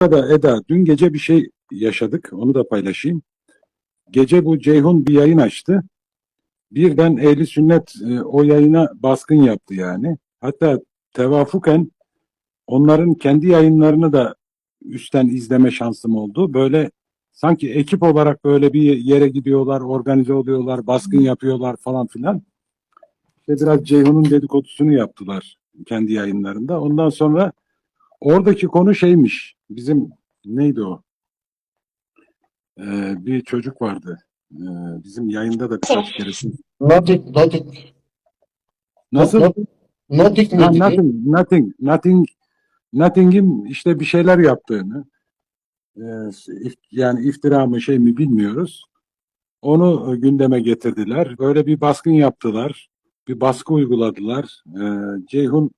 arada Eda dün gece bir şey yaşadık. Onu da paylaşayım. Gece bu Ceyhun bir yayın açtı. Birden ehli sünnet e, o yayına baskın yaptı yani. Hatta tevafuken onların kendi yayınlarını da üstten izleme şansım oldu. Böyle sanki ekip olarak böyle bir yere gidiyorlar, organize oluyorlar, baskın yapıyorlar falan filan. İşte biraz Ceyhun'un dedikodusunu yaptılar kendi yayınlarında. Ondan sonra oradaki konu şeymiş. Bizim neydi o? Ee, bir çocuk vardı. Ee, bizim yayında da birkaç kere. Nothing, nothing. Nasıl? Nothing, nothing, nothing. nothing, nothing, nothing, nothing'in işte bir şeyler yaptığını, e, yani iftira mı şey mi bilmiyoruz. Onu e, gündeme getirdiler. Böyle bir baskın yaptılar. Bir baskı uyguladılar. E, Ceyhun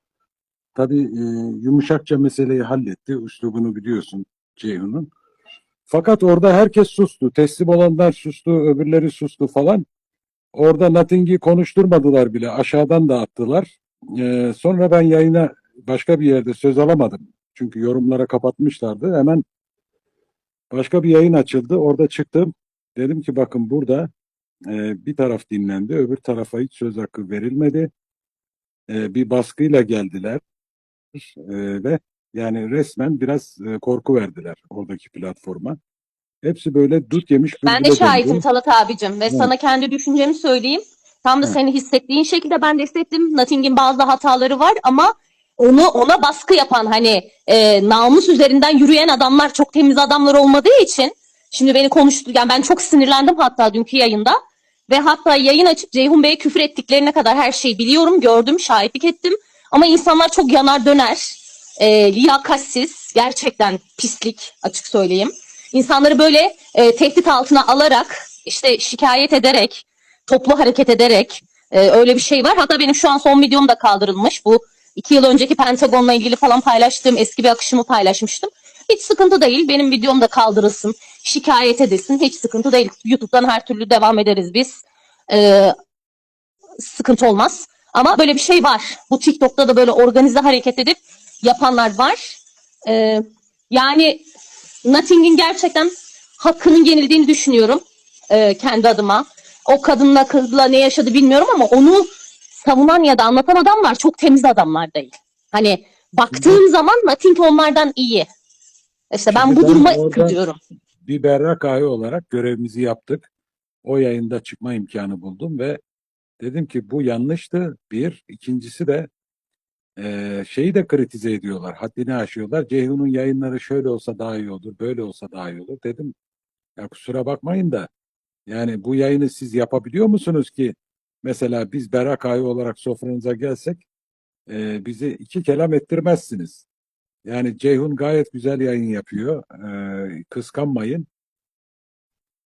tabii e, yumuşakça meseleyi halletti. Üslubunu biliyorsun Ceyhun'un. Fakat orada herkes sustu. Teslim olanlar sustu, öbürleri sustu falan. Orada Nothing'i konuşturmadılar bile. Aşağıdan da attılar. Ee, sonra ben yayına başka bir yerde söz alamadım. Çünkü yorumlara kapatmışlardı. Hemen başka bir yayın açıldı. Orada çıktım. Dedim ki bakın burada e, bir taraf dinlendi. Öbür tarafa hiç söz hakkı verilmedi. E, bir baskıyla geldiler. E, ve yani resmen biraz e, korku verdiler oradaki platforma. Hepsi böyle dut yemiş Ben de şahitim döndü. Talat abicim ve Evet. sana kendi düşüncemi söyleyeyim. Tam da Evet. seni hissettiğin şekilde ben de hissettim. Nothing'in bazı hataları var ama onu ona baskı yapan hani e, namus üzerinden yürüyen adamlar çok temiz adamlar olmadığı için şimdi beni konuştu yani ben çok sinirlendim hatta dünkü yayında ve hatta yayın açıp Ceyhun Bey'e küfür ettiklerine kadar her şeyi biliyorum, gördüm, şahitlik ettim. Ama insanlar çok yanar döner, e, liyakatsiz, gerçekten pislik açık söyleyeyim. İnsanları böyle e, tehdit altına alarak, işte şikayet ederek, toplu hareket ederek e, öyle bir şey var. Hatta benim şu an son videom da kaldırılmış. Bu iki yıl önceki Pentagon'la ilgili falan paylaştığım eski bir akışımı paylaşmıştım. Hiç sıkıntı değil. Benim videom da kaldırılsın, şikayet edilsin. Hiç sıkıntı değil. YouTube'dan her türlü devam ederiz biz. E, sıkıntı olmaz. Ama böyle bir şey var. Bu TikTok'ta da böyle organize hareket edip yapanlar var. E, yani Nothing'in gerçekten hakkının yenildiğini düşünüyorum e, kendi adıma. O kadınla kızla ne yaşadı bilmiyorum ama onu savunan ya da anlatan adam var. Çok temiz adamlar değil. Hani baktığım zaman Nothing onlardan iyi. İşte ben Şimdi bu ben duruma üzülüyorum. bir berrak ahi olarak görevimizi yaptık. O yayında çıkma imkanı buldum ve dedim ki bu yanlıştı. Bir. ikincisi de eee, şeyi de kritize ediyorlar. Haddini aşıyorlar. Ceyhun'un yayınları şöyle olsa daha iyi olur, böyle olsa daha iyi olur. Dedim ya kusura bakmayın da yani bu yayını siz yapabiliyor musunuz ki mesela biz berrak ahi olarak sofranıza gelsek eee, bizi iki kelam ettirmezsiniz. Yani Ceyhun gayet güzel yayın yapıyor. Eee, kıskanmayın.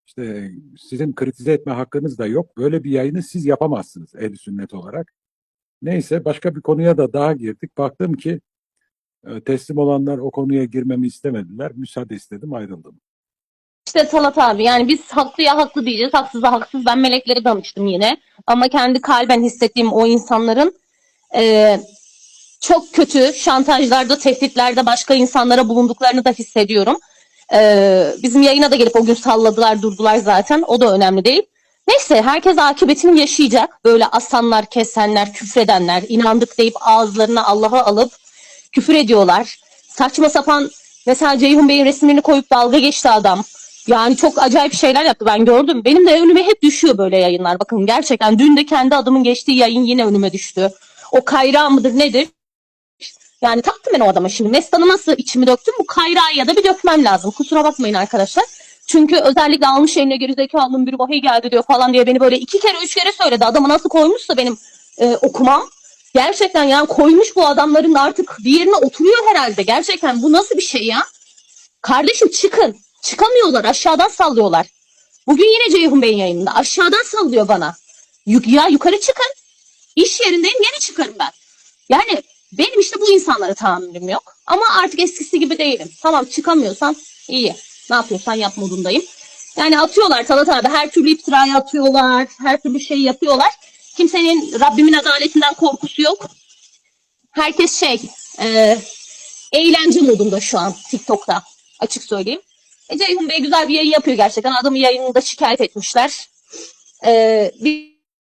İşte sizin kritize etme hakkınız da yok. Böyle bir yayını siz yapamazsınız ehl sünnet olarak. Neyse başka bir konuya da daha girdik. Baktım ki e, teslim olanlar o konuya girmemi istemediler. Müsaade istedim ayrıldım. İşte Talat abi yani biz haklıya haklı diyeceğiz, haksıza haksız. Ben melekleri danıştım yine. Ama kendi kalben hissettiğim o insanların eee, çok kötü şantajlarda, tehditlerde başka insanlara bulunduklarını da hissediyorum. Eee, bizim yayına da gelip o gün salladılar, durdular zaten. O da önemli değil. Neyse herkes akıbetini yaşayacak. Böyle asanlar, kesenler, küfredenler, inandık deyip ağızlarına Allah'a alıp küfür ediyorlar. Saçma sapan mesela Ceyhun Bey'in resimlerini koyup dalga geçti adam. Yani çok acayip şeyler yaptı ben gördüm. Benim de önüme hep düşüyor böyle yayınlar. Bakın gerçekten dün de kendi adımın geçtiği yayın yine önüme düştü. O kayra mıdır nedir? Yani taktım ben o adama şimdi. Mestanı nasıl içimi döktüm? Bu kayrayı ya da bir dökmem lazım. Kusura bakmayın arkadaşlar. Çünkü özellikle almış eline gerizekalının bir vahiy geldi diyor falan diye beni böyle iki kere üç kere söyledi. Adamı nasıl koymuşsa benim e, okumam. Gerçekten yani koymuş bu adamların artık bir yerine oturuyor herhalde. Gerçekten bu nasıl bir şey ya? Kardeşim çıkın. Çıkamıyorlar. Aşağıdan sallıyorlar. Bugün yine Ceyhun Bey'in yayınında. Aşağıdan sallıyor bana. Ya yukarı çıkın. İş yerindeyim gene çıkarım ben. Yani benim işte bu insanlara tahammülüm yok. Ama artık eskisi gibi değilim. Tamam çıkamıyorsan iyi. Ne yapıyorsan yap modundayım. Yani atıyorlar Talat abi. Her türlü iftiraya atıyorlar. Her türlü şey yapıyorlar. Kimsenin Rabbimin adaletinden korkusu yok. Herkes şey e, eğlence modunda şu an TikTok'ta. Açık söyleyeyim. E, Ceyhun Bey güzel bir yayın yapıyor gerçekten. Adamı yayınında şikayet etmişler. Bi-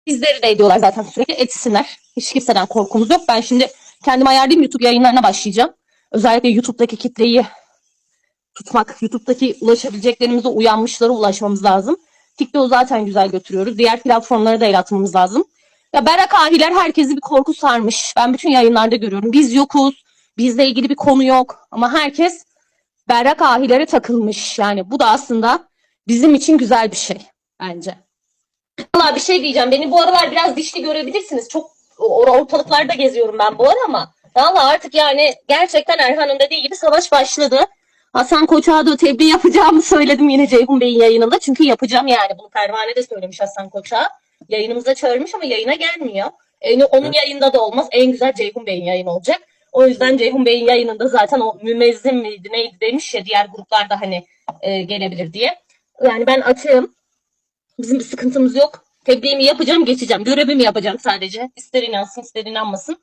bizleri de ediyorlar zaten sürekli. Etsinler. Hiç kimseden korkumuz yok. Ben şimdi kendimi ayarlayayım YouTube yayınlarına başlayacağım. Özellikle YouTube'daki kitleyi tutmak, YouTube'daki ulaşabileceklerimize uyanmışlara ulaşmamız lazım. TikTok'u zaten güzel götürüyoruz. Diğer platformlara da el atmamız lazım. Ya Berrak ahiler herkesi bir korku sarmış. Ben bütün yayınlarda görüyorum. Biz yokuz. Bizle ilgili bir konu yok. Ama herkes berrak ahilere takılmış. Yani bu da aslında bizim için güzel bir şey bence. Valla bir şey diyeceğim. Beni bu aralar biraz dişli görebilirsiniz. Çok ortalıklarda geziyorum ben bu ara ama valla artık yani gerçekten Erhan'ın dediği gibi savaş başladı. Hasan Koç'a da tebliğ yapacağımı söyledim yine Ceyhun Bey'in yayınında. Çünkü yapacağım yani. Bunu Pervane de söylemiş Hasan Koç'a. Yayınımıza çağırmış ama yayına gelmiyor. Yani onun yayında da olmaz. En güzel Ceyhun Bey'in yayını olacak. O yüzden Ceyhun Bey'in yayınında zaten o mümezzin miydi neydi demiş ya diğer gruplarda hani e, gelebilir diye. Yani ben açığım. Bizim bir sıkıntımız yok. Tebliğimi yapacağım geçeceğim. Görevimi yapacağım sadece. İster inansın ister inanmasın.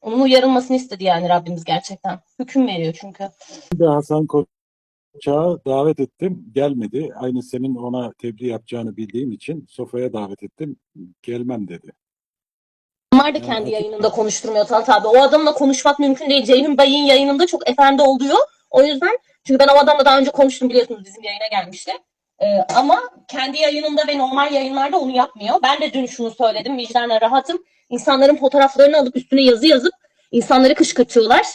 Onun uyarılmasını istedi yani Rabbimiz gerçekten. Hüküm veriyor çünkü. De Hasan Koç'a davet ettim. Gelmedi. Aynı senin ona tebliğ yapacağını bildiğim için sofraya davet ettim. Gelmem dedi. Onlar da kendi yayınında konuşturmuyor Talat abi. O adamla konuşmak mümkün değil. Ceyhun Bey'in yayınında çok efendi oluyor. O yüzden çünkü ben o adamla daha önce konuştum biliyorsunuz bizim yayına gelmişti. Ee, ama kendi yayınında ve normal yayınlarda onu yapmıyor. Ben de dün şunu söyledim. Vicdanen rahatım. İnsanların fotoğraflarını alıp üstüne yazı yazıp insanları kışkırtıyorlar.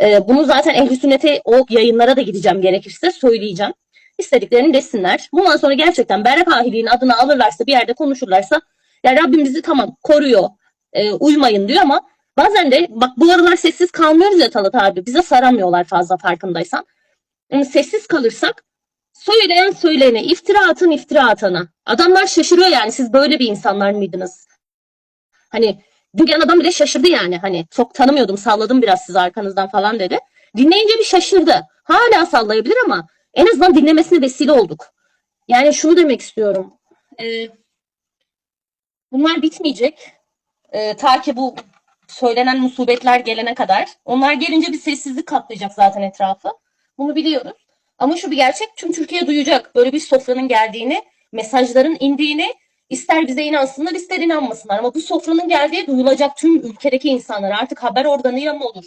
Ee, bunu zaten ehli sünnete o yayınlara da gideceğim gerekirse söyleyeceğim. İstediklerini desinler. Bundan sonra gerçekten Berrak Ahili'nin adını alırlarsa bir yerde konuşurlarsa ya Rabbim bizi tamam koruyor e, uymayın diyor ama bazen de bak bu aralar sessiz kalmıyoruz ya Talat abi. Bize saramıyorlar fazla farkındaysan. Yani sessiz kalırsak söyleyen söyleyene, iftira atan iftira atana. Adamlar şaşırıyor yani siz böyle bir insanlar mıydınız? Hani gelen adam bile şaşırdı yani. Hani çok tanımıyordum salladım biraz sizi arkanızdan falan dedi. Dinleyince bir şaşırdı. Hala sallayabilir ama en azından dinlemesine vesile olduk. Yani şunu demek istiyorum. Ee, bunlar bitmeyecek. Ee, ta ki bu söylenen musibetler gelene kadar. Onlar gelince bir sessizlik kaplayacak zaten etrafı. Bunu biliyoruz. Ama şu bir gerçek tüm Türkiye duyacak. Böyle bir sofranın geldiğini, mesajların indiğini ister bize inansınlar ister inanmasınlar. Ama bu sofranın geldiği duyulacak tüm ülkedeki insanlar. Artık haber organıyla mı olur?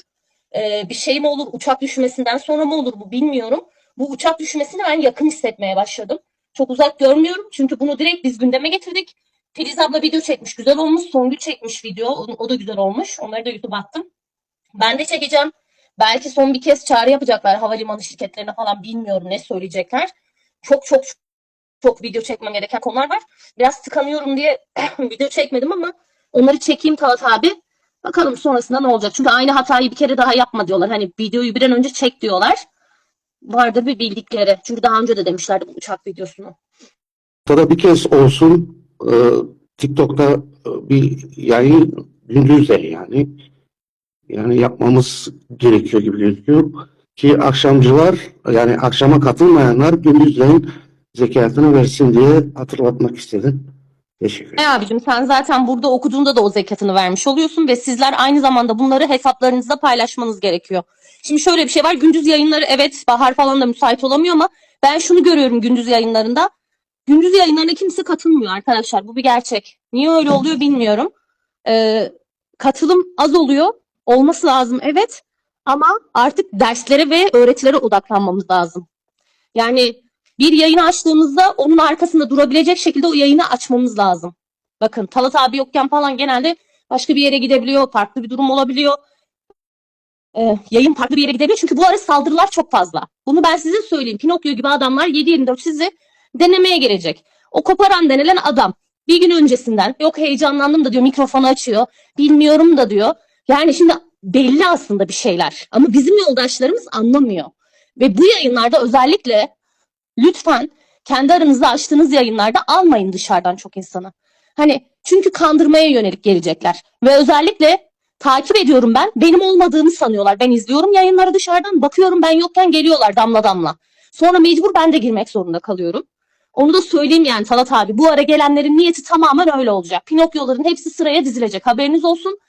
Ee, bir şey mi olur? Uçak düşmesinden sonra mı olur bu bilmiyorum. Bu uçak düşmesini ben yakın hissetmeye başladım. Çok uzak görmüyorum. Çünkü bunu direkt biz gündeme getirdik. Filiz abla video çekmiş. Güzel olmuş. Songül çekmiş video. O, da güzel olmuş. Onları da YouTube'a attım. Ben de çekeceğim. Belki son bir kez çağrı yapacaklar havalimanı şirketlerine falan bilmiyorum ne söyleyecekler. Çok çok çok video çekmem gereken konular var. Biraz tıkanıyorum diye video çekmedim ama onları çekeyim Talat abi. Bakalım sonrasında ne olacak. Çünkü aynı hatayı bir kere daha yapma diyorlar. Hani videoyu bir an önce çek diyorlar. Vardır bir bildikleri. Çünkü daha önce de demişlerdi bu uçak videosunu. Haftada bir kez olsun e, TikTok'ta e, bir yayın gündüz yani yani yapmamız gerekiyor gibi gözüküyor ki akşamcılar yani akşama katılmayanlar gündüzleyin zekatını versin diye hatırlatmak istedim. Teşekkür ederim. E abicim sen zaten burada okuduğunda da o zekatını vermiş oluyorsun ve sizler aynı zamanda bunları hesaplarınızda paylaşmanız gerekiyor. Şimdi şöyle bir şey var. Gündüz yayınları evet bahar falan da müsait olamıyor ama ben şunu görüyorum gündüz yayınlarında. Gündüz yayınlarına kimse katılmıyor arkadaşlar. Bu bir gerçek. Niye öyle oluyor bilmiyorum. Ee, katılım az oluyor. Olması lazım evet. Ama artık derslere ve öğretilere odaklanmamız lazım. Yani bir yayını açtığımızda onun arkasında durabilecek şekilde o yayını açmamız lazım. Bakın Talat abi yokken falan genelde başka bir yere gidebiliyor, farklı bir durum olabiliyor. Ee, yayın farklı bir yere gidebiliyor çünkü bu ara saldırılar çok fazla. Bunu ben size söyleyeyim. Pinokyo gibi adamlar 7-24 sizi denemeye gelecek. O koparan denilen adam bir gün öncesinden yok heyecanlandım da diyor mikrofonu açıyor. Bilmiyorum da diyor. Yani şimdi belli aslında bir şeyler ama bizim yoldaşlarımız anlamıyor. Ve bu yayınlarda özellikle lütfen kendi aranızda açtığınız yayınlarda almayın dışarıdan çok insanı. Hani çünkü kandırmaya yönelik gelecekler. Ve özellikle takip ediyorum ben. Benim olmadığını sanıyorlar. Ben izliyorum yayınları dışarıdan. Bakıyorum ben yokken geliyorlar damla damla. Sonra mecbur ben de girmek zorunda kalıyorum. Onu da söyleyeyim yani Talat abi. Bu ara gelenlerin niyeti tamamen öyle olacak. Pinokyoların hepsi sıraya dizilecek. Haberiniz olsun.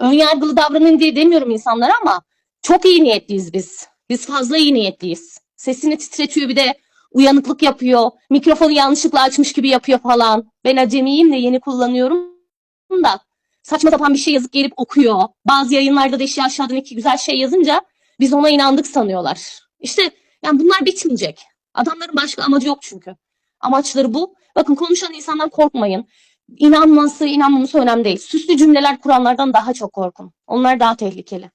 Önyargılı davranın diye demiyorum insanlara ama çok iyi niyetliyiz biz. Biz fazla iyi niyetliyiz. Sesini titretiyor bir de uyanıklık yapıyor. Mikrofonu yanlışlıkla açmış gibi yapıyor falan. Ben acemiyim de yeni kullanıyorum da saçma sapan bir şey yazıp gelip okuyor. Bazı yayınlarda da işte aşağıdan iki güzel şey yazınca biz ona inandık sanıyorlar. İşte yani bunlar bitmeyecek. Adamların başka amacı yok çünkü. Amaçları bu. Bakın konuşan insandan korkmayın. İnanması, inanmaması önemli değil. Süslü cümleler kuranlardan daha çok korkun. Onlar daha tehlikeli.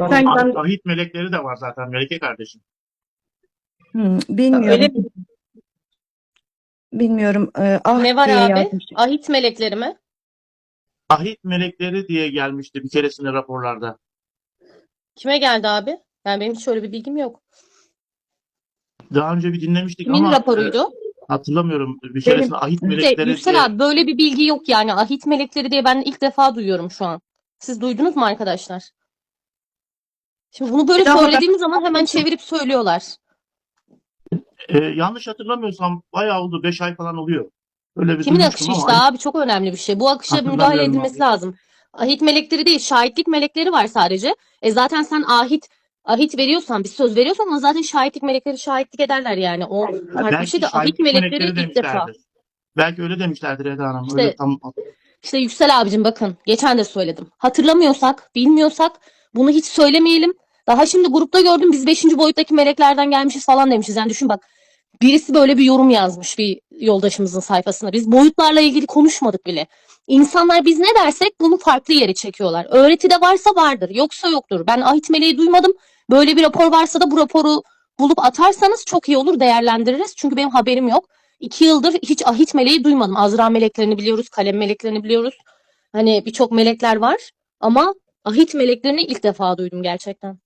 Ah- giden Ahit melekleri de var zaten Melike kardeşim. Hmm, bilmiyorum. Öyle mi? Bilmiyorum. Ee, ah Ne var abi? yazmış. Ahit melekleri mi? Ahit melekleri diye gelmişti bir keresinde raporlarda. Kime geldi abi? Yani benim hiç öyle bir bilgim yok. Daha önce bir dinlemiştik Kimin ama raporuydu? e, hatırlamıyorum. Bir keresinde Ahit melekleri Yüksel diye abi böyle bir bilgi yok yani. Ahit melekleri diye ben ilk defa duyuyorum şu an. Siz duydunuz mu arkadaşlar? Şimdi bunu böyle daha söylediğimiz zaman hemen çevirip söylüyorlar. E, yanlış hatırlamıyorsam bayağı oldu. 5 ay falan oluyor. Öyle bir Kimin akışı ama işte abi çok önemli bir şey. Bu akışa müdahale edilmesi abi. lazım. Ahit melekleri değil, şahitlik melekleri var sadece. E zaten sen ahit ahit veriyorsan, bir söz veriyorsan ona zaten şahitlik melekleri şahitlik ederler yani. O farklı bir şey de ahit melekleri ilk defa. Belki öyle demişlerdir Eda Hanım. İşte- Öyle tam İşte Yüksel abicim bakın geçen de söyledim. Hatırlamıyorsak, bilmiyorsak bunu hiç söylemeyelim. Daha şimdi grupta gördüm biz 5. boyuttaki meleklerden gelmişiz falan demişiz. Yani düşün bak birisi böyle bir yorum yazmış bir yoldaşımızın sayfasına. Biz boyutlarla ilgili konuşmadık bile. İnsanlar biz ne dersek bunu farklı yere çekiyorlar. Öğretide varsa vardır, yoksa yoktur. Ben ahit meleği duymadım. Böyle bir rapor varsa da bu raporu bulup atarsanız çok iyi olur değerlendiririz. Çünkü benim haberim yok. İki yıldır hiç ahit meleği duymadım. Azra meleklerini biliyoruz, kalem meleklerini biliyoruz. Hani birçok melekler var ama ahit meleklerini ilk defa duydum gerçekten.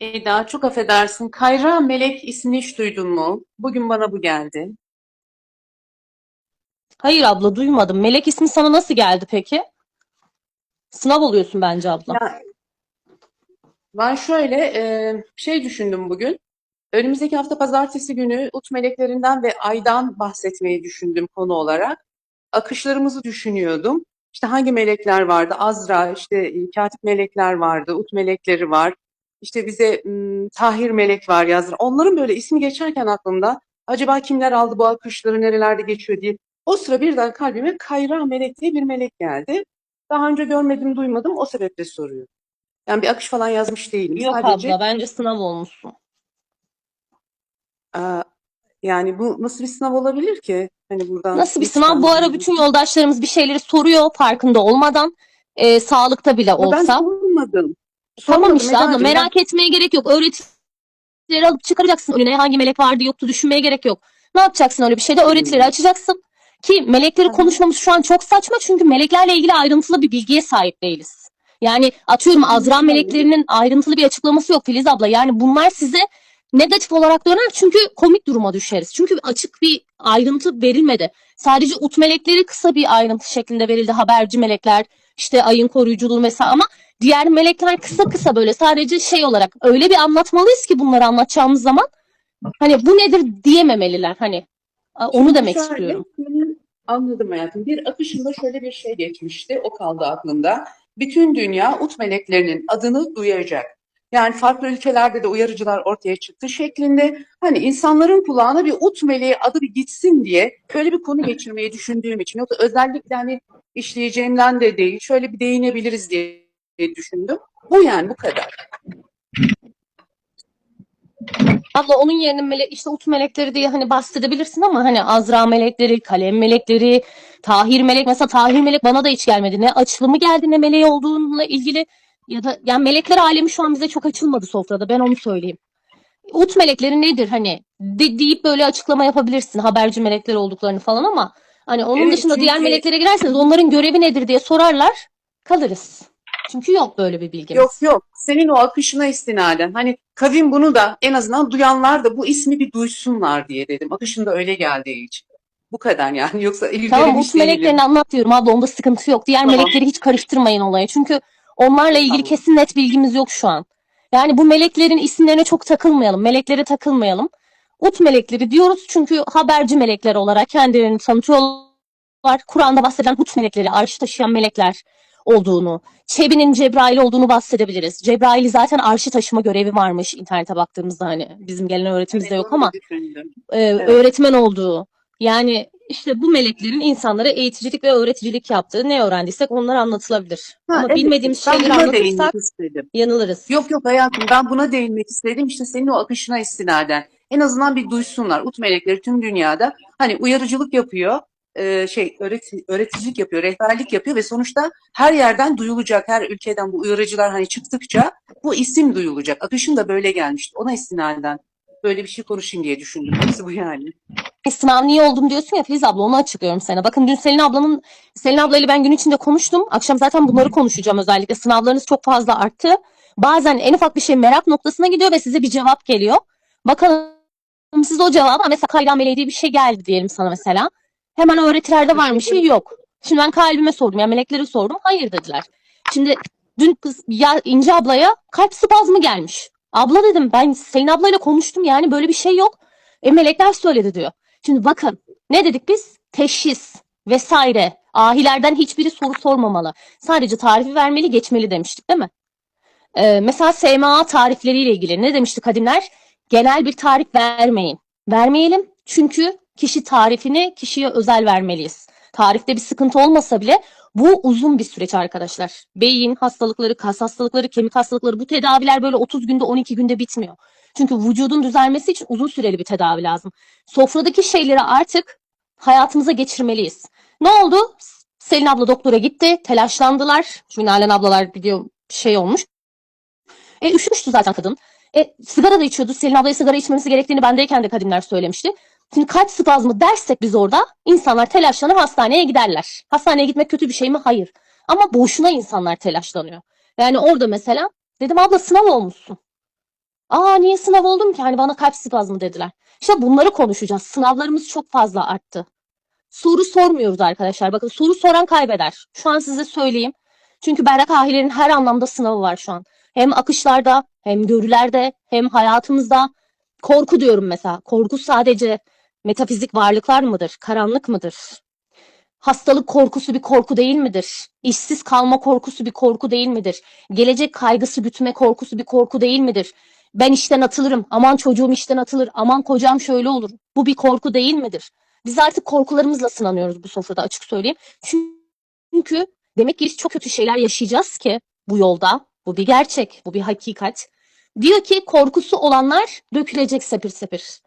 Eda çok affedersin. Kayra Melek ismini hiç duydun mu? Bugün bana bu geldi. Hayır abla duymadım. Melek ismi sana nasıl geldi peki? Sınav oluyorsun bence abla. Ya, ben şöyle e, şey düşündüm bugün. Önümüzdeki hafta pazartesi günü ut meleklerinden ve aydan bahsetmeyi düşündüm konu olarak. Akışlarımızı düşünüyordum. İşte hangi melekler vardı? Azra, işte e, katip melekler vardı, ut melekleri var. İşte bize Tahir melek var yazdır. Onların böyle ismi geçerken aklımda acaba kimler aldı bu akışları, nerelerde geçiyor diye. O sıra birden kalbime Kayra melek diye bir melek geldi. Daha önce görmedim, duymadım. O sebeple soruyorum. Yani bir akış falan yazmış değilim. Yok Sadece abla bence sınav olmuşsun. Aa, yani bu nasıl bir sınav olabilir ki? Hani buradan Nasıl bir sınav? Bu ara bütün yoldaşlarımız bir şeyleri soruyor farkında olmadan. Ee, sağlıkta bile Ama Ben olsa. sormadım. Tamam Sormadım işte abla Eda'cığım. merak etmeye gerek yok. Öğretileri alıp çıkaracaksın önüne. Hangi melek vardı yoktu düşünmeye gerek yok. Ne yapacaksın öyle bir şeyde? Öğretileri açacaksın. Ki melekleri konuşmamız şu an çok saçma çünkü meleklerle ilgili ayrıntılı bir bilgiye sahip değiliz. Yani atıyorum Azra meleklerinin ayrıntılı bir açıklaması yok Filiz abla. Yani bunlar size negatif olarak döner çünkü komik duruma düşeriz. Çünkü açık bir ayrıntı verilmedi. Sadece ut melekleri kısa bir ayrıntı şeklinde verildi. Haberci melekler, işte ayın koruyuculuğu mesela ama diğer melekler kısa kısa böyle sadece şey olarak öyle bir anlatmalıyız ki bunları anlatacağımız zaman hani bu nedir diyememeliler hani onu demek Şöyle, istiyorum. Anladım hayatım. Bir akışında şöyle bir şey geçmişti. O kaldı aklımda. Bütün dünya ut meleklerinin adını duyacak. Yani farklı ülkelerde de uyarıcılar ortaya çıktı şeklinde. Hani insanların kulağına bir ut meleği adı bir gitsin diye böyle bir konu geçirmeyi düşündüğüm için. Yoksa özellikle hani işleyeceğimden de değil. Şöyle bir değinebiliriz diye düşündüm. Bu yani bu kadar. Abla onun yerine mele işte ut melekleri diye hani bahsedebilirsin ama hani Azra melekleri, kalem melekleri, Tahir melek mesela Tahir melek bana da hiç gelmedi. Ne açılımı geldi ne meleği olduğunla ilgili ya da yani melekler alemi şu an bize çok açılmadı sofrada ben onu söyleyeyim. Ut melekleri nedir hani de, deyip böyle açıklama yapabilirsin haberci melekler olduklarını falan ama hani onun Evet, dışında diğer çünkü- meleklere girerseniz onların görevi nedir diye sorarlar kalırız. Çünkü yok böyle bir bilgimiz. Yok yok. Senin o akışına istinaden. Hani kavim bunu da en azından duyanlar da bu ismi bir duysunlar diye dedim. Akışında öyle geldiği için. Bu kadar yani. Yoksa Tamam ilgilenmiş ut meleklerini anlat diyorum abla onda sıkıntı yok. Diğer Tamam. melekleri hiç karıştırmayın olaya. Çünkü onlarla ilgili Tamam. kesin net bilgimiz yok şu an. Yani bu meleklerin isimlerine çok takılmayalım. Meleklere takılmayalım. Ut melekleri diyoruz çünkü haberci melekler olarak kendilerini tanıtıyorlar. Kur'an'da bahsedilen ut melekleri, arşı taşıyan melekler. Olduğunu, Çebi'nin Cebrail olduğunu bahsedebiliriz. Cebrail'i zaten arşi taşıma görevi varmış internete baktığımızda hani bizim gelen öğretimizde yok ama e, öğretmen olduğu yani işte bu meleklerin insanlara eğiticilik ve öğreticilik yaptığı ne öğrendiysek onlar anlatılabilir. Ha, Ama evet, bilmediğimiz ben şeyleri anlatırsak yanılırız. Yok yok hayatım ben buna değinmek istedim işte senin o akışına istinaden. En azından bir duysunlar. Ut melekleri tüm dünyada hani uyarıcılık yapıyor, e, şey öğreti, öğreticilik yapıyor, rehberlik yapıyor ve sonuçta her yerden duyulacak. Her ülkeden bu uyarıcılar hani çıktıkça bu isim duyulacak. Akışın da böyle gelmişti. Ona istinaden böyle bir şey konuşayım diye düşündüm. Hepsi bu yani. E, sınav niye oldum diyorsun ya Filiz abla onu açıklıyorum sana. Bakın dün Selin ablanın Selin ablayla ben gün içinde konuştum. Akşam zaten bunları konuşacağım özellikle. Sınavlarınız çok fazla arttı. Bazen en ufak bir şey merak noktasına gidiyor ve size bir cevap geliyor. Bakalım siz o cevaba mesela kaydan meleği diye bir şey geldi diyelim sana mesela. Hemen öğretilerde var mı şey yok. Şimdi ben kalbime sordum yani meleklere sordum. Hayır dediler. Şimdi dün kız ya İnce ablaya kalp spazmı gelmiş. Abla dedim ben Selin ablayla konuştum yani böyle bir şey yok. E melekler söyledi diyor. Şimdi bakın ne dedik biz? Teşhis vesaire. Ahilerden hiçbiri soru sormamalı. Sadece tarifi vermeli, geçmeli demiştik değil mi? Ee, mesela SMA tarifleriyle ilgili ne demiştik kadimler? Genel bir tarif vermeyin. Vermeyelim çünkü kişi tarifini kişiye özel vermeliyiz. Tarifte bir sıkıntı olmasa bile bu uzun bir süreç arkadaşlar. Beyin hastalıkları, kas hastalıkları, kemik hastalıkları bu tedaviler böyle 30 günde 12 günde bitmiyor. Çünkü vücudun düzelmesi için uzun süreli bir tedavi lazım. Sofradaki şeyleri artık hayatımıza geçirmeliyiz. Ne oldu? Selin abla doktora gitti. Telaşlandılar. Çünkü Nalan ablalar biliyor şey olmuş. E üşümüştü zaten kadın. E sigara da içiyordu. Selin ablaya sigara içmemesi gerektiğini bendeyken de kadınlar söylemişti. Şimdi kalp spazmı dersek biz orada insanlar telaşlanır hastaneye giderler. Hastaneye gitmek kötü bir şey mi? Hayır. Ama boşuna insanlar telaşlanıyor. Yani orada mesela dedim abla sınav olmuşsun. Aa niye sınav oldum ki? Hani bana kalp spazmı dediler. İşte bunları konuşacağız. Sınavlarımız çok fazla arttı. Soru sormuyoruz arkadaşlar. Bakın soru soran kaybeder. Şu an size söyleyeyim. Çünkü Berrak Ahiler'in her anlamda sınavı var şu an. Hem akışlarda, hem görülerde, hem hayatımızda. Korku diyorum mesela. Korku sadece metafizik varlıklar mıdır? Karanlık mıdır? Hastalık korkusu bir korku değil midir? İşsiz kalma korkusu bir korku değil midir? Gelecek kaygısı gütme korkusu bir korku değil midir? Ben işten atılırım, aman çocuğum işten atılır, aman kocam şöyle olur. Bu bir korku değil midir? Biz artık korkularımızla sınanıyoruz bu sofrada açık söyleyeyim. Çünkü demek ki biz çok kötü şeyler yaşayacağız ki bu yolda. Bu bir gerçek, bu bir hakikat. Diyor ki korkusu olanlar dökülecek sepir sepir.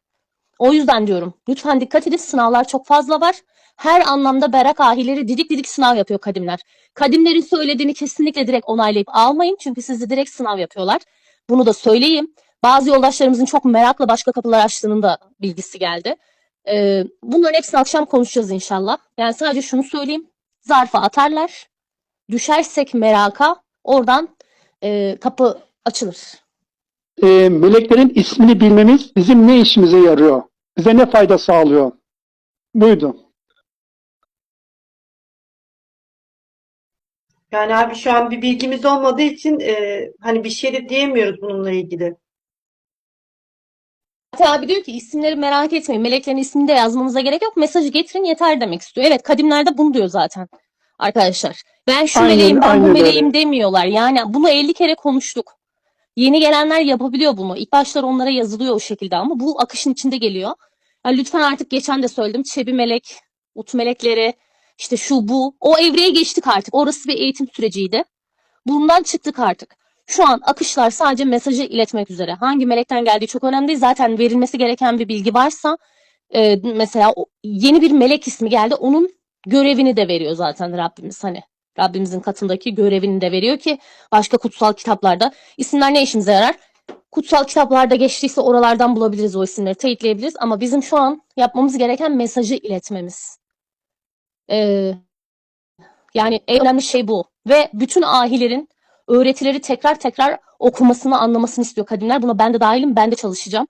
O yüzden diyorum lütfen dikkat edin sınavlar çok fazla var. Her anlamda berak ahileri didik didik sınav yapıyor kadimler. Kadimlerin söylediğini kesinlikle direkt onaylayıp almayın çünkü sizi direkt sınav yapıyorlar. Bunu da söyleyeyim. Bazı yoldaşlarımızın çok merakla başka kapılar açtığının da bilgisi geldi. Ee, bunların hepsini akşam konuşacağız inşallah. Yani sadece şunu söyleyeyim. Zarfa atarlar. Düşersek meraka oradan e, kapı açılır. e, meleklerin ismini bilmemiz bizim ne işimize yarıyor? Bize ne fayda sağlıyor? Buydu. Yani abi şu an bir bilgimiz olmadığı için e, hani bir şey de diyemiyoruz bununla ilgili. Fatih abi diyor ki isimleri merak etmeyin. Meleklerin ismini de yazmanıza gerek yok. Mesajı getirin yeter demek istiyor. Evet kadimlerde bunu diyor zaten arkadaşlar. Ben şu Aynen- meleğim ben bu aynen öyle. meleğim demiyorlar. Yani bunu 50 kere konuştuk. Yeni gelenler yapabiliyor bunu. İlk başlar onlara yazılıyor o şekilde ama bu akışın içinde geliyor. Yani lütfen artık geçen de söyledim. Çebi melek, ut melekleri, işte şu bu. O evreye geçtik artık. Orası bir eğitim süreciydi. Bundan çıktık artık. Şu an akışlar sadece mesajı iletmek üzere. Hangi melekten geldiği çok önemli değil. Zaten verilmesi gereken bir bilgi varsa e, mesela yeni bir melek ismi geldi. Onun görevini de veriyor zaten Rabbimiz hani. Rabbimizin katındaki görevini de veriyor ki başka kutsal kitaplarda isimler ne işimize yarar? Kutsal kitaplarda geçtiyse oralardan bulabiliriz o isimleri, teyitleyebiliriz ama bizim şu an yapmamız gereken mesajı iletmemiz. Ee, yani en önemli şey bu. Ve bütün ahilerin öğretileri tekrar tekrar okumasını, anlamasını istiyor kadınlar. Buna ben de dahilim, ben de çalışacağım.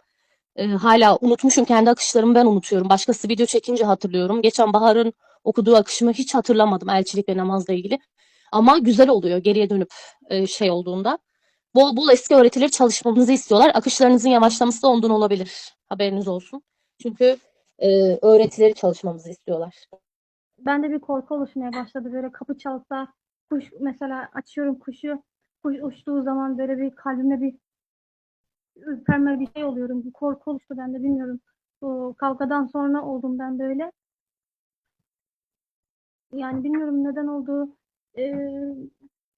Ee, hala unutmuşum kendi akışlarımı ben unutuyorum. Başkası video çekince hatırlıyorum. Geçen Bahar'ın okuduğu akışımı hiç hatırlamadım elçilik ve namazla ilgili. Ama güzel oluyor geriye dönüp e, şey olduğunda. Bol bol eski öğretileri çalışmamızı istiyorlar. Akışlarınızın yavaşlaması da ondan olabilir. Haberiniz olsun. Çünkü e, öğretileri çalışmamızı istiyorlar. Bende bir korku oluşmaya başladı. Böyle kapı çalsa kuş mesela açıyorum kuşu. Kuş uçtuğu zaman böyle bir kalbimde bir ürperme bir şey oluyorum. Bir korku oluştu bende bilmiyorum. O kavgadan sonra oldum ben böyle. Yani bilmiyorum neden oldu. Ee,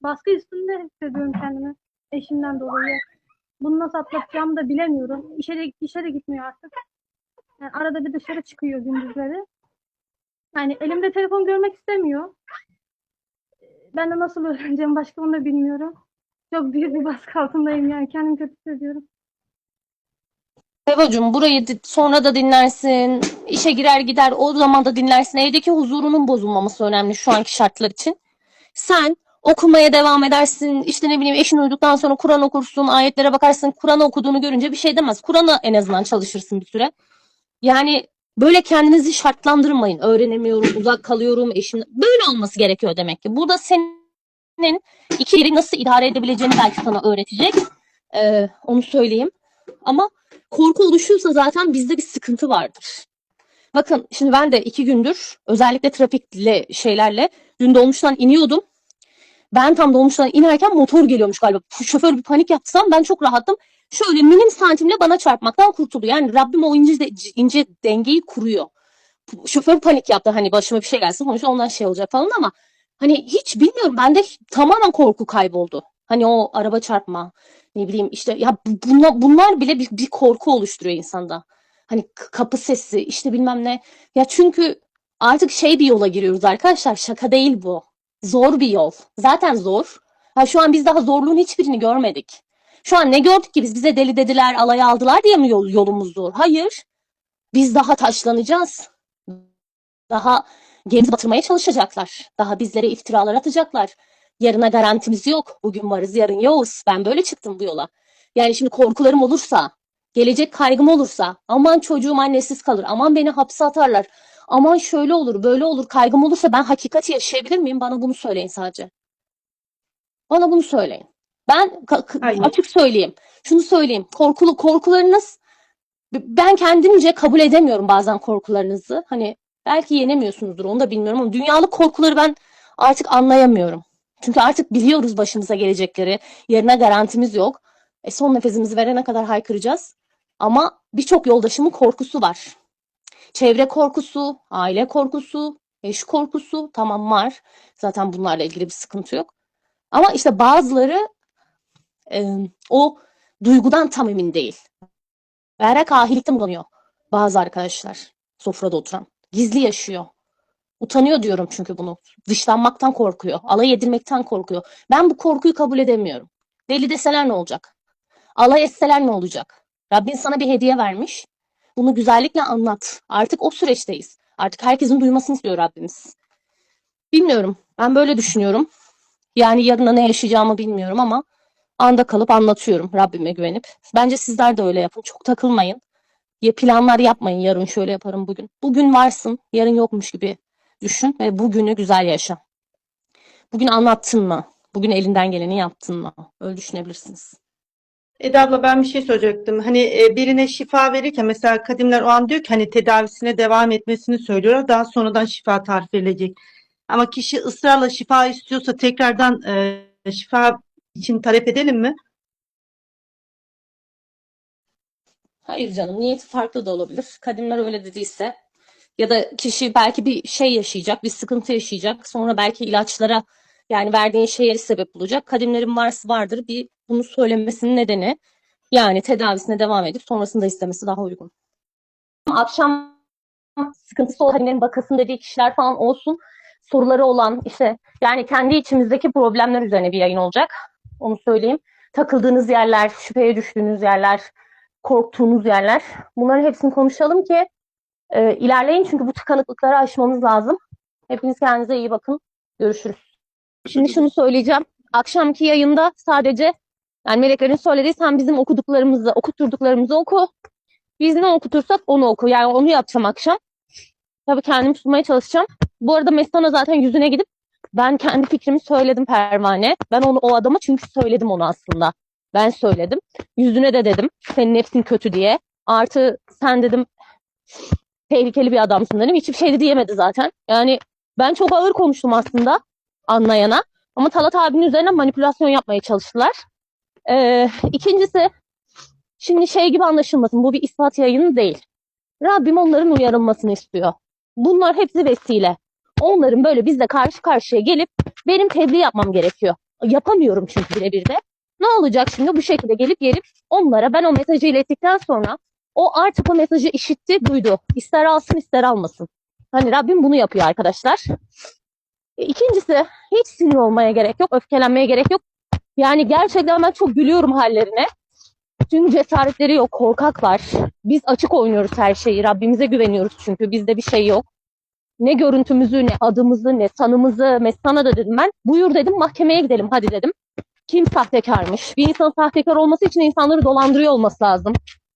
baskı üstünde hissediyorum kendimi eşimden dolayı. Bunu nasıl atlatacağımı da bilemiyorum. İşe de, işe de gitmiyor artık. Yani arada bir dışarı çıkıyor gündüzleri. Yani elimde telefon görmek istemiyor. Ben de nasıl öğreneceğim başka onu da bilmiyorum. Çok büyük bir baskı altındayım yani kendimi kötü hissediyorum. Sevacım burayı sonra da dinlersin. işe girer gider o zaman da dinlersin. Evdeki huzurunun bozulmaması önemli şu anki şartlar için. Sen okumaya devam edersin. İşte ne bileyim eşin uyuduktan sonra Kur'an okursun, ayetlere bakarsın. Kur'an okuduğunu görünce bir şey demez. Kur'an'a en azından çalışırsın bir süre. Yani böyle kendinizi şartlandırmayın. Öğrenemiyorum, uzak kalıyorum, eşim. Böyle olması gerekiyor demek ki. Bu da senin iki yeri nasıl idare edebileceğini belki sana öğretecek. Ee, onu söyleyeyim. Ama korku oluşuyorsa zaten bizde bir sıkıntı vardır. Bakın şimdi ben de iki gündür özellikle trafikle şeylerle dün dolmuştan iniyordum. Ben tam dolmuştan inerken motor geliyormuş galiba. Şoför bir panik yapsam ben çok rahattım. Şöyle milim santimle bana çarpmaktan kurtuldu. Yani Rabbim o ince, ince dengeyi kuruyor. Şoför panik yaptı hani başıma bir şey gelsin sonuçta ondan şey olacak falan ama hani hiç bilmiyorum bende tamamen korku kayboldu. Hani o araba çarpma ne bileyim işte ya bu- bunlar, bile bir, bir korku oluşturuyor insanda. Hani kapı sesi işte bilmem ne. Ya çünkü artık şey bir yola giriyoruz arkadaşlar şaka değil bu. Zor bir yol. Zaten zor. Ha, şu an biz daha zorluğun hiçbirini görmedik. Şu an ne gördük ki biz bize deli dediler, alay aldılar diye mi yol, yolumuz zor? Hayır. Biz daha taşlanacağız. Daha gemimizi batırmaya çalışacaklar. Daha bizlere iftiralar atacaklar. Yarına garantimiz yok. Bugün varız, yarın yokuz. Ben böyle çıktım bu yola. Yani şimdi korkularım olursa, gelecek kaygım olursa, aman çocuğum annesiz kalır, aman beni hapse atarlar, aman şöyle olur, böyle olur, kaygım olursa ben hakikati yaşayabilir miyim? Bana bunu söyleyin sadece. Bana bunu söyleyin. Ben Hayır. açık söyleyeyim. Şunu söyleyeyim. Korkulu korkularınız ben kendimce kabul edemiyorum bazen korkularınızı. Hani belki yenemiyorsunuzdur onu da bilmiyorum ama dünyalık korkuları ben artık anlayamıyorum. Çünkü artık biliyoruz başımıza gelecekleri. Yarına garantimiz yok. E son nefesimizi verene kadar haykıracağız. Ama birçok yoldaşımın korkusu var. Çevre korkusu, aile korkusu, eş korkusu tamam var. Zaten bunlarla ilgili bir sıkıntı yok. Ama işte bazıları e, o duygudan tam emin değil. Berrak ahilikte bulanıyor bazı arkadaşlar sofrada oturan. Gizli yaşıyor. Utanıyor diyorum çünkü bunu. Dışlanmaktan korkuyor. Alay edilmekten korkuyor. Ben bu korkuyu kabul edemiyorum. Deli deseler ne olacak? Alay etseler ne olacak? Rabbin sana bir hediye vermiş. Bunu güzellikle anlat. Artık o süreçteyiz. Artık herkesin duymasını istiyor Rabbimiz. Bilmiyorum. Ben böyle düşünüyorum. Yani yarına ne yaşayacağımı bilmiyorum ama anda kalıp anlatıyorum Rabbime güvenip. Bence sizler de öyle yapın. Çok takılmayın. Ya planlar yapmayın. Yarın şöyle yaparım bugün. Bugün varsın, yarın yokmuş gibi düşün ve bugünü güzel yaşa. Bugün anlattın mı? Bugün elinden geleni yaptın mı? Öyle düşünebilirsiniz. Eda abla ben bir şey soracaktım. Hani e, birine şifa verirken mesela kadimler o an diyor ki hani tedavisine devam etmesini söylüyorlar. Daha sonradan şifa tarif verilecek. Ama kişi ısrarla şifa istiyorsa tekrardan e, şifa için talep edelim mi? Hayır canım, niyeti farklı da olabilir. Kadınlar öyle dediyse ya da kişi belki bir şey yaşayacak, bir sıkıntı yaşayacak. Sonra belki ilaçlara yani verdiğin şeye sebep olacak. Kadınların varsa vardır bir bunu söylemesinin nedeni yani tedavisine devam edip sonrasında istemesi daha uygun. Akşam sıkıntısı olan kadınların bakasın dediği kişiler falan olsun. Soruları olan işte yani kendi içimizdeki problemler üzerine bir yayın olacak. Onu söyleyeyim. Takıldığınız yerler, şüpheye düştüğünüz yerler, korktuğunuz yerler. Bunların hepsini konuşalım ki e, ilerleyin çünkü bu tıkanıklıkları aşmamız lazım. Hepiniz kendinize iyi bakın. Görüşürüz. Şimdi şunu söyleyeceğim. Akşamki yayında sadece yani meleklerin söylediği sen bizim okuduklarımızı, okuturduklarımızı oku. Biz ne okutursak onu oku. Yani onu yapacağım akşam. Tabii kendimi tutmaya çalışacağım. Bu arada Mesut'a zaten yüzüne gidip ben kendi fikrimi söyledim Pervane. Ben onu o adama çünkü söyledim onu aslında. Ben söyledim. Yüzüne de dedim senin nefsin kötü diye. Artı sen dedim tehlikeli bir adamsın dedim. Hiçbir şey de diyemedi zaten. Yani ben çok ağır konuştum aslında anlayana. Ama Talat abinin üzerine manipülasyon yapmaya çalıştılar. Ee, ikincisi şimdi şey gibi anlaşılmasın bu bir ispat yayını değil. Rabbim onların uyarılmasını istiyor. Bunlar hepsi vesile. Onların böyle bizle karşı karşıya gelip benim tebliğ yapmam gerekiyor. Yapamıyorum çünkü birebir de. Ne olacak şimdi bu şekilde gelip gelip onlara ben o mesajı ilettikten sonra o artık o mesajı işitti, duydu. İster alsın ister almasın. Hani Rabbim bunu yapıyor arkadaşlar. E, İkincisi hiç sinir olmaya gerek yok, öfkelenmeye gerek yok. Yani gerçekten ben çok gülüyorum hallerine. Tüm cesaretleri yok, korkaklar. Biz açık oynuyoruz her şeyi. Rabbimize güveniyoruz çünkü bizde bir şey yok. Ne görüntümüzü, ne adımızı, ne sanımızı, Messana da dedim ben. Buyur dedim, mahkemeye gidelim hadi dedim. Kim sahtekarmış? Bir insanın sahtekar olması için insanları dolandırıyor olması lazım.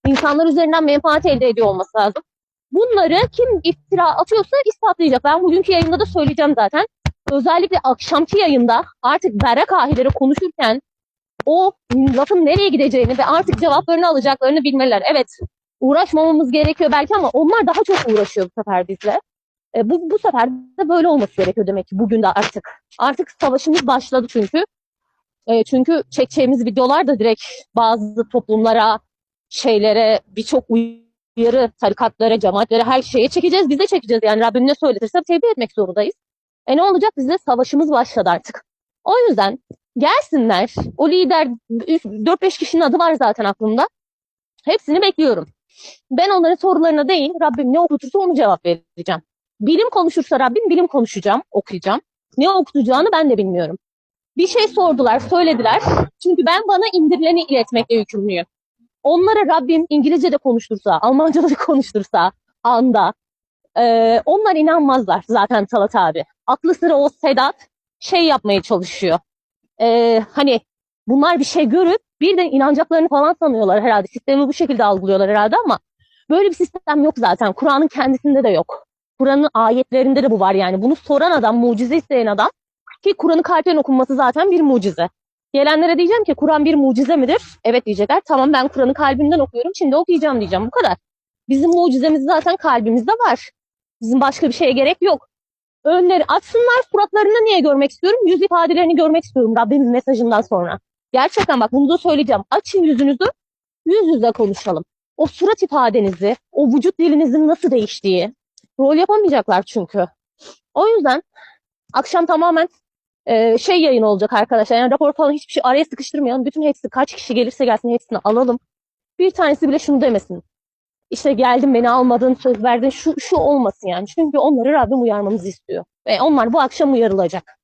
İnsanlar üzerinden menfaat elde ediyor olması lazım. Bunları kim iftira atıyorsa ispatlayacak. Ben bugünkü yayında da söyleyeceğim zaten. Özellikle akşamki yayında artık berrak ahileri konuşurken o lafın nereye gideceğini ve artık cevaplarını alacaklarını bilmeliler. Evet uğraşmamamız gerekiyor belki ama onlar daha çok uğraşıyor bu sefer bizle. E, bu, bu sefer de böyle olması gerekiyor demek ki bugün de artık. Artık savaşımız başladı çünkü. E, çünkü çekeceğimiz videolar da direkt bazı toplumlara, şeylere, birçok uyarı, tarikatlara, cemaatlere, her şeye çekeceğiz. Biz de çekeceğiz yani Rabbim ne söyletirse tebliğ etmek zorundayız. E ne olacak? Bizde savaşımız başladı artık. O yüzden gelsinler. O lider 4-5 kişinin adı var zaten aklımda. Hepsini bekliyorum. Ben onların sorularına değil, Rabbim ne okutursa onu cevap vereceğim. Bilim konuşursa Rabbim bilim konuşacağım, okuyacağım. Ne okutacağını ben de bilmiyorum. Bir şey sordular, söylediler. Çünkü ben bana indirileni iletmekle yükümlüyüm. Onlara Rabbim İngilizce de konuştursa, Almanca da konuştursa, anda. eee, onlar inanmazlar zaten Talat abi. Aklı sıra o Sedat şey yapmaya çalışıyor. Eee, hani bunlar bir şey görüp birden inanacaklarını falan sanıyorlar herhalde. Sistemi bu şekilde algılıyorlar herhalde ama böyle bir sistem yok zaten. Kur'an'ın kendisinde de yok. Kur'an'ın ayetlerinde de bu var yani. Bunu soran adam, mucize isteyen adam ki Kur'an'ı kalpten okunması zaten bir mucize. Gelenlere diyeceğim ki Kur'an bir mucize midir? Evet diyecekler. Tamam ben Kur'an'ı kalbimden okuyorum. Şimdi okuyacağım diyeceğim. Bu kadar. Bizim mucizemiz zaten kalbimizde var. Bizim başka bir şeye gerek yok. Önleri açsınlar suratlarını niye görmek istiyorum? Yüz ifadelerini görmek istiyorum Rabbimin mesajından sonra. Gerçekten bak bunu da söyleyeceğim. Açın yüzünüzü, yüz yüze konuşalım. O surat ifadenizi, o vücut dilinizin nasıl değiştiği. Rol yapamayacaklar çünkü. O yüzden akşam tamamen e, şey yayın olacak arkadaşlar. Yani rapor falan hiçbir şey araya sıkıştırmayalım. Bütün hepsi kaç kişi gelirse gelsin hepsini alalım. Bir tanesi bile şunu demesin. İşte geldin beni almadın, söz verdin. Şu, şu olmasın yani. Çünkü onları Rabbim uyarmamızı istiyor. Ve onlar bu akşam uyarılacak.